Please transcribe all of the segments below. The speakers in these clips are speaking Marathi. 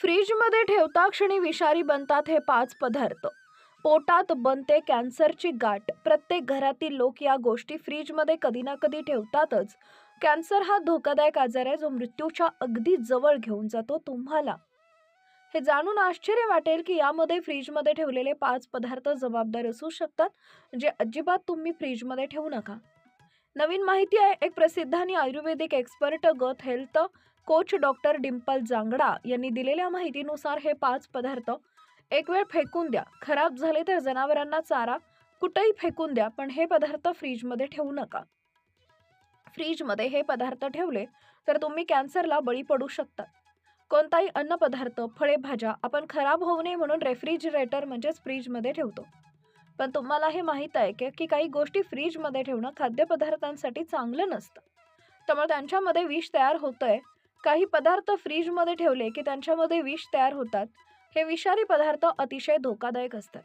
फ्रीजमध्ये ठेवता क्षणी विषारी बनतात हे पाच पदार्थ. पोटात बनते कॅन्सरची गाठ. प्रत्येक घरातील लोक या गोष्टी फ्रीजमध्ये कधी ना कधी ठेवतातच. कॅन्सर हा धोकादायक आजार आहे जो मृत्यूच्या अगदी जवळ घेऊन जातो तुम्हाला. हे जाणून आश्चर्य वाटेल की यामध्ये फ्रीजमध्ये ठेवलेले पाच पदार्थ जबाबदार असू शकतात जे अजिबात तुम्ही फ्रीजमध्ये ठेवू नका. नवीन माहिती आहे एक प्रसिद्ध आणि आयुर्वेदिक एक्सपर्ट गत health coach doctor Dimple Jangda यांनी दिलेल्या माहितीनुसार हे पाच पदार्थ एक वेळ फेकून द्या. खराब झाले तर जनावरांना चारा. कुठेही फेकून द्या पण हे पदार्थ फ्रीजमध्ये ठेवू नका. फ्रीजमध्ये हे पदार्थ ठेवले तर तुम्ही कॅन्सरला बळी पडू शकता. कोणताही अन्नपदार्थ फळे भाज्या आपण खराब होऊ नये म्हणून रेफ्रिजरेटर म्हणजेच फ्रीजमध्ये ठेवतो. पण तुम्हाला हे माहीत आहे की की काही गोष्टी फ्रीजमध्ये ठेवणं खाद्यपदार्थांसाठी चांगलं नसतं. त्यामुळे त्यांच्यामध्ये विष तयार होतं आहे काही पदार्थ फ्रीजमध्ये ठेवले की त्यांच्यामध्ये विष तयार होतात. हे विषारी पदार्थ अतिशय धोकादायक असतात.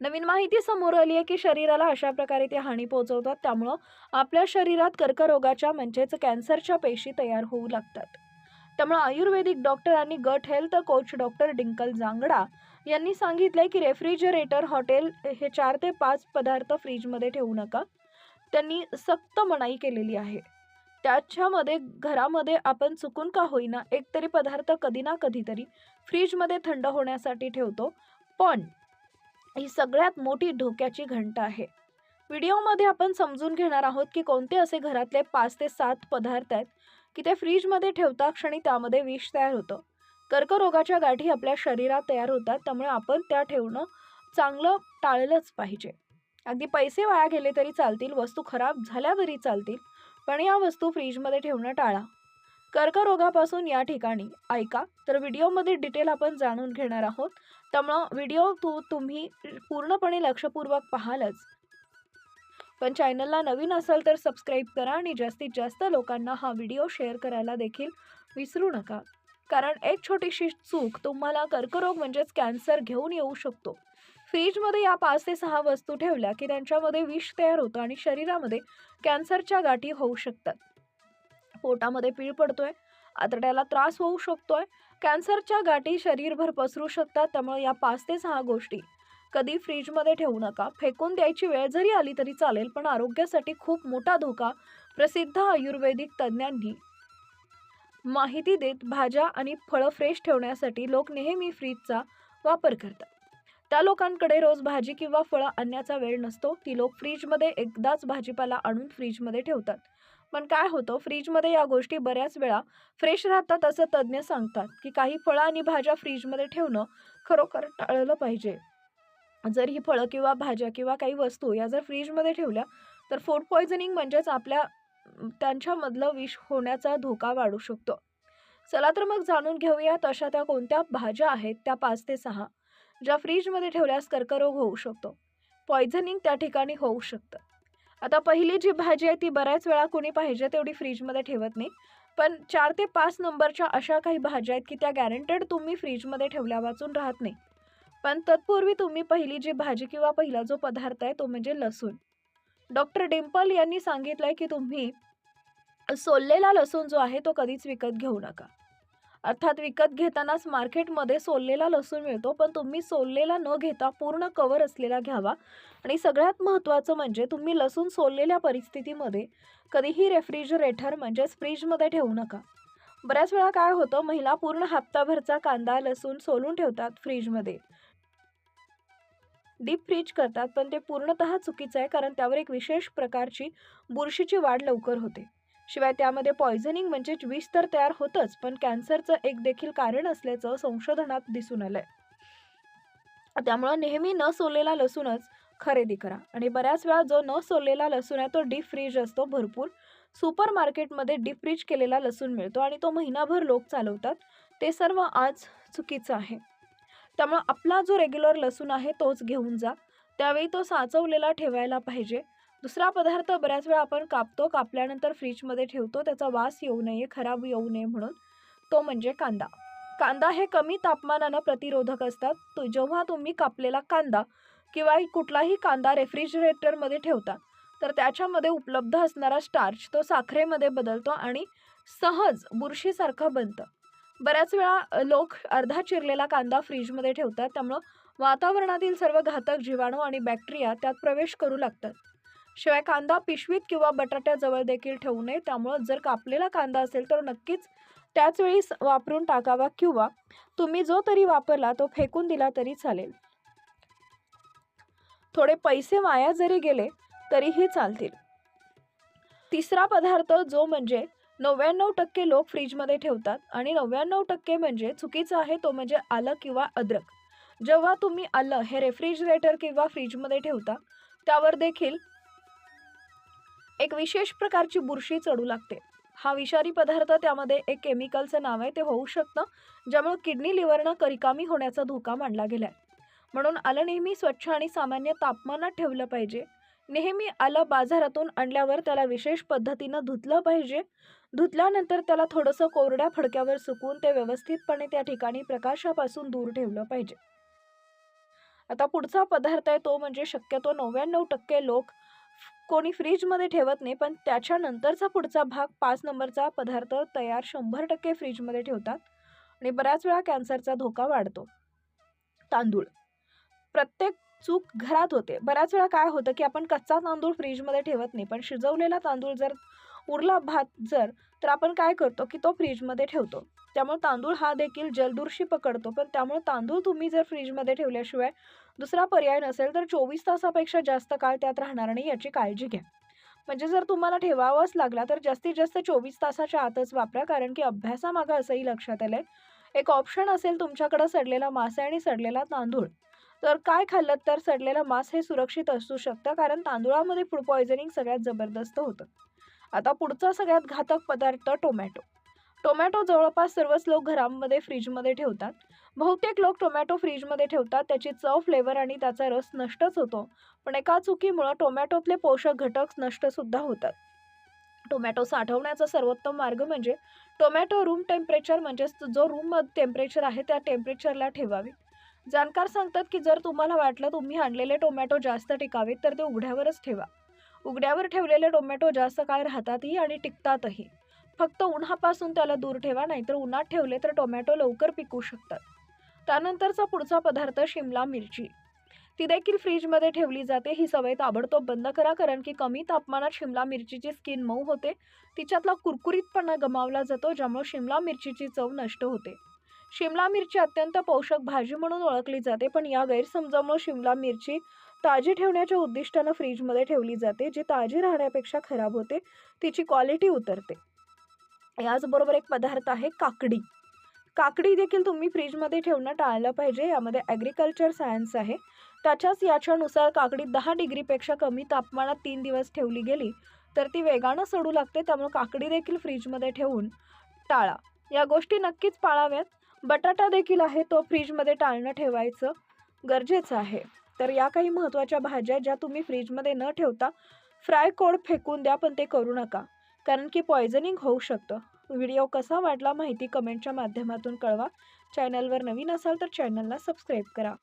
नवीन माहिती समोर आली आहे की शरीराला अशा प्रकारे ते हानी पोहोचवतात त्यामुळं आपल्या शरीरात कर्करोगाच्या म्हणजेच कॅन्सरच्या पेशी तयार होऊ लागतात. त्यामुळे आयुर्वेदिक डॉक्टर आणि gut health coach doctor Dinkal Jangra यांनी सांगितलंय की रेफ्रिजरेटर हॉटेल हे चार ते पाच पदार्थ फ्रीजमध्ये ठेवू नका. त्यांनी सक्त मनाई केलेली आहे. त्याच्यामध्ये घरामध्ये आपण चुकून का होईना एकतरी पदार्थ कधी ना कधीतरी फ्रीजमध्ये थंड होण्यासाठी ठेवतो. पण ही सगळ्यात मोठी धोक्याची घंटा आहे. व्हिडिओमध्ये आपण समजून घेणार आहोत की कोणते असे घरातले पाच ते सात पदार्थ आहेत की ते फ्रीजमध्ये ठेवता क्षणी त्यामध्ये विष तयार होतं. कर्करोगाच्या गाठी आपल्या शरीरात तयार होतात त्यामुळे आपण त्या ठेवणं चांगलं टाळलंच पाहिजे. अगदी पैसे वाया गेले तरी चालतील वस्तू खराब झाल्या तरी चालतील पण या वस्तू फ्रीजमध्ये ठेवणं टाळा. कर्करोगापासून या ठिकाणी. ऐका तर व्हिडिओमध्ये डिटेल आपण जाणून घेणार आहोत. त्यामुळं व्हिडिओ तू तुम्ही पूर्णपणे लक्षपूर्वक पाहालच. पण चॅनलला नवीन असाल तर सबस्क्राईब करा आणि जास्तीत जास्त लोकांना हा व्हिडिओ शेअर करायला देखील विसरू नका. कारण एक छोटीशी चूक तुम्हाला कर्करोग म्हणजेच कॅन्सर घेऊन येऊ शकतो. फ्रीजमध्ये या पाच ते सहा वस्तू ठेवल्या की त्यांच्यामध्ये विष तयार होतं आणि शरीरामध्ये कॅन्सरच्या गाठी होऊ शकतात. पोटामध्ये पीळ पडतोय आतड्याला त्रास होऊ शकतोय कॅन्सरच्या गाठी शरीरभर पसरू शकतात त्यामुळे या पाच ते सहा गोष्टी कधी फ्रीजमध्ये ठेवू नका. फेकून द्यायची वेळ जरी आली तरी चालेल पण आरोग्यासाठी खूप मोठा धोका प्रसिद्ध आयुर्वेदिक तज्ज्ञांनी माहिती देत भाज्या आणि फळं फ्रेश ठेवण्यासाठी लोक नेहमी फ्रीजचा वापर करतात. त्या लोकांकडे रोज भाजी किंवा फळं आणण्याचा वेळ नसतो. ती लोक फ्रीजमध्ये एकदाच भाजीपाला आणून फ्रीजमध्ये ठेवतात. पण काय होतं फ्रीजमध्ये या गोष्टी बऱ्याच वेळा फ्रेश राहतात असं तज्ज्ञ सांगतात की काही फळं आणि भाज्या फ्रीजमध्ये ठेवणं खरोखर टाळलं पाहिजे. जर ही फळं किंवा भाज्या किंवा काही वस्तू या जर फ्रीजमध्ये ठेवल्या तर फूड पॉयझनिंग म्हणजेच आपल्या त्यांच्यामधलं विष होण्याचा धोका वाढू शकतो. चला तर मग जाणून घेऊयात अशा त्या कोणत्या भाज्या आहेत त्या पाच ते सहा. ज्या फ्रीजमध्ये ठेवल्यास कर्करोग होऊ शकतो. पॉयझनिंग त्या ठिकाणी होऊ शकतं. आता पहिली जी भाजी आहे ती बऱ्याच वेळा कोणी पाहिजे तेवढी फ्रीजमध्ये ठेवत नाही. पण चार ते पाच नंबरच्या अशा काही भाज्या आहेत की त्या गॅरंटेड तुम्ही फ्रीजमध्ये ठेवल्या वाचून राहत नाही. पण तत्पूर्वी तुम्ही पहिली जी भाजी किंवा पहिला जो पदार्थ आहे तो म्हणजे लसूण. डॉक्टर डिम्पल यांनी सांगितलंय की तुम्ही सोललेला लसूण जो आहे तो कधीच विकत घेऊ नका. अर्थात विकत घेतानाच मार्केटमध्ये सोललेला लसूण मिळतो पण तुम्ही सोललेला न घेता पूर्ण कवर असलेला घ्यावा. आणि सगळ्यात महत्त्वाचं म्हणजे तुम्ही लसूण सोललेल्या परिस्थितीमध्ये कधीही रेफ्रिजरेटर म्हणजेच फ्रीजमध्ये ठेवू नका. बऱ्याच वेळा काय होतं महिला पूर्ण हप्ताभरचा कांदा लसूण सोलून ठेवतात फ्रीजमध्ये. डीप फ्रीज करतात पण ते पूर्णतः चुकीचं आहे कारण त्यावर एक विशेष प्रकारची बुरशीची वाढ लवकर होते. शिवाय त्यामध्ये पॉयझनिंग म्हणजे विष तर तयार होतंच पण कॅन्सरचं एक देखील कारण असल्याचं संशोधनात दिसून आलंय. त्यामुळं नेहमी न सोललेला लसूणच खरेदी करा. आणि बऱ्याच वेळा जो न सोललेला लसूण आहे तो डीप फ्रीज असतो भरपूर. सुपर मार्केटमध्ये डीप फ्रीज केलेला लसूण मिळतो आणि तो महिनाभर लोक चालवतात. ते सर्व आज चुकीचं आहे. त्यामुळं आपला जो रेग्युलर लसूण आहे तोच घेऊन जा. त्यावेळी तो साचवलेला ठेवायला पाहिजे. दुसरा पदार्थ बऱ्याच वेळा आपण कापतो कापल्यानंतर फ्रीजमध्ये ठेवतो त्याचा वास येऊ नये खराब येऊ नये म्हणून. तो म्हणजे कांदा. कांदा हे कमी तापमानानं प्रतिरोधक असतात. तो जेव्हा तुम्ही कापलेला कांदा किंवा कुठलाही कांदा रेफ्रिजरेटरमध्ये ठेवता तर त्याच्यामध्ये उपलब्ध असणारा स्टार्च तो साखरेमध्ये बदलतो आणि सहज बुरशीसारखं बनतं. बऱ्याच वेळा लोक अर्धा चिरलेला कांदा फ्रीजमध्ये ठेवतात त्यामुळं वातावरणातील सर्व घातक जीवाणू आणि बॅक्टेरिया त्यात प्रवेश करू लागतात. शिवाय कांदा पिशवीत किंवा बटाट्याजवळ देखील ठेवू नये. त्यामुळं जर कापलेला कांदा असेल तर नक्कीच त्याच वेळी वापरून टाकावा किंवा तुम्ही जो तरी वापरला तो फेकून दिला तरी चालेल. थोडे पैसे वाया जरी गेले तरीही चालतील. तिसरा पदार्थ जो म्हणजे नव्याण्णव टक्के लोक फ्रीजमध्ये ठेवतात आणि नव्याण्णव टक्के म्हणजे चुकीचं आहे तो म्हणजे आलं किंवा अद्रक. जेव्हा तुम्ही आलं हे रेफ्रिजरेटर किंवा फ्रीजमध्ये ठेवता त्यावर देखील एक विशेष प्रकारची बुरशी चढू लागते. हा विषारी पदार्थ त्यामध्ये एक केमिकलचं नाव आहे ते होऊ शकतं ज्यामुळे किडनी लिव्हरनं करिकामी होण्याचा धोका मानला गेलाय. म्हणून आलं नेहमी स्वच्छ आणि सामान्य तापमानात ठेवलं पाहिजे. नेहमी आलं बाजारातून आणल्यावर त्याला विशेष पद्धतीनं धुतलं पाहिजे. धुतल्यानंतर त्याला थोडंसं कोरड्या फडक्यावर सुकून ते व्यवस्थितपणे त्या ठिकाणी प्रकाशापासून दूर ठेवलं पाहिजे. आता पुढचा पदार्थ आहे तो म्हणजे शक्यतो नव्याण्णव टक्के लोक कोणी फ्रीजमध्ये ठेवत नाही पण त्याच्यानंतरचा पुढचा भाग पाच नंबरचा पदार्थ तयार शंभर टक्के फ्रीजमध्ये ठेवतात आणि बऱ्याच वेळा कॅन्सरचा धोका वाढतो. तांदूळ. प्रत्येक चूक घरात होते. बऱ्याच वेळा काय होतं की आपण कच्चा तांदूळ फ्रीजमध्ये ठेवत नाही पण शिजवलेला तांदूळ जर उरला भात जर तर आपण काय करतो की तो फ्रीजमध्ये ठेवतो. त्यामुळे तांदूळ हा देखील जलदुरशी पकडतो पण त्यामुळे तांदूळ तुम्ही जर फ्रीजमध्ये ठेवल्याशिवाय दुसरा पर्याय नसेल तर चोवीस तासापेक्षा जास्त काळ त्यात राहणार नाही याची काळजी घ्या. म्हणजे जर तुम्हाला ठेवावंच लागला तर जास्तीत जास्त चोवीस तासाच्या आतच वापरा कारण की अभ्यासामागं असंही लक्षात आलंय. एक ऑप्शन असेल तुमच्याकडं सडलेला मासे आणि सडलेला तांदूळ. तर काय खाल्लं तर सडलेला मांस हे सुरक्षित असू शकतं कारण तांदूळामध्ये फूड पॉयझनिंग सगळ्यात जबरदस्त होतं. आता पुढचा सगळ्यात घातक पदार्थ टोमॅटो. टोमॅटो जवळपास सर्वच लोक घरांमध्ये फ्रीजमध्ये ठेवतात. बहुतेक लोक टोमॅटो फ्रीजमध्ये ठेवतात त्याची चव फ्लेवर आणि त्याचा रस नष्टच होतो. पण एका चुकीमुळं टोमॅटोतले पोषक घटक नष्टसुद्धा होतात. टोमॅटो साठवण्याचा सर्वोत्तम मार्ग म्हणजे टोमॅटो रूम टेम्परेचर म्हणजेच जो रूम टेम्परेचर आहे त्या टेम्परेचरला ठेवावे. जाणकार सांगतात की जर तुम्हाला वाटलं तुम्ही आणलेले टोमॅटो जास्त टिकावेत तर ते उघड्यावरच ठेवा. उघड्यावर ठेवलेले टोमॅटो जास्त काळ राहतातही आणि टिकतातही. फक्त उन्हापासून त्याला दूर ठेवा नाहीतर उन्हात ठेवले तर टोमॅटो लवकर पिकू शकतात. त्यानंतरचा पुढचा पदार्थ शिमला मिरची. ती देखील फ्रीजमध्ये ठेवली जाते. ही सवय ताबडतोब बंद करा कारण की कमी तापमानात शिमला मिरचीची स्किन मऊ होते. तिच्यातला कुरकुरीतपणा गमावला जातो ज्यामुळे शिमला मिरचीची चव नष्ट होते. शिमला मिरची अत्यंत पोषक भाजी म्हणून ओळखली जाते पण या गैरसमजामुळे शिमला मिरची ताजी ठेवण्याच्या उद्दिष्टानं फ्रीजमध्ये ठेवली जाते जी ताजी राहण्यापेक्षा खराब होते. तिची क्वालिटी उतरते. याचबरोबर एक पदार्थ आहे काकडी. काकडी देखील तुम्ही फ्रीजमध्ये ठेवणं टाळलं पाहिजे. यामध्ये ॲग्रिकल्चर सायन्स आहे. त्याच्याच याच्यानुसार काकडी दहा डिग्रीपेक्षा कमी तापमानात तीन दिवस ठेवली गेली तर ती वेगानं सडू लागते. त्यामुळे काकडी देखील फ्रीजमध्ये ठेवून टाळा. या गोष्टी नक्कीच पाळाव्यात. बटाटा देखील आहे तो फ्रीजमध्ये टाळणं ठेवायचं गरजेचं आहे. तर या काही महत्त्वाच्या भाज्या ज्या तुम्ही फ्रीजमध्ये न ठेवता फ्राय कोड फेकून द्या पण ते करू नका. कारण की पॉयझनिंग होऊ शकतं. व्हिडिओ कसा वाटला माहिती कमेंटच्या माध्यमातून कळवा. चॅनलवर नवीन असाल तर चॅनलला सबस्क्राईब करा.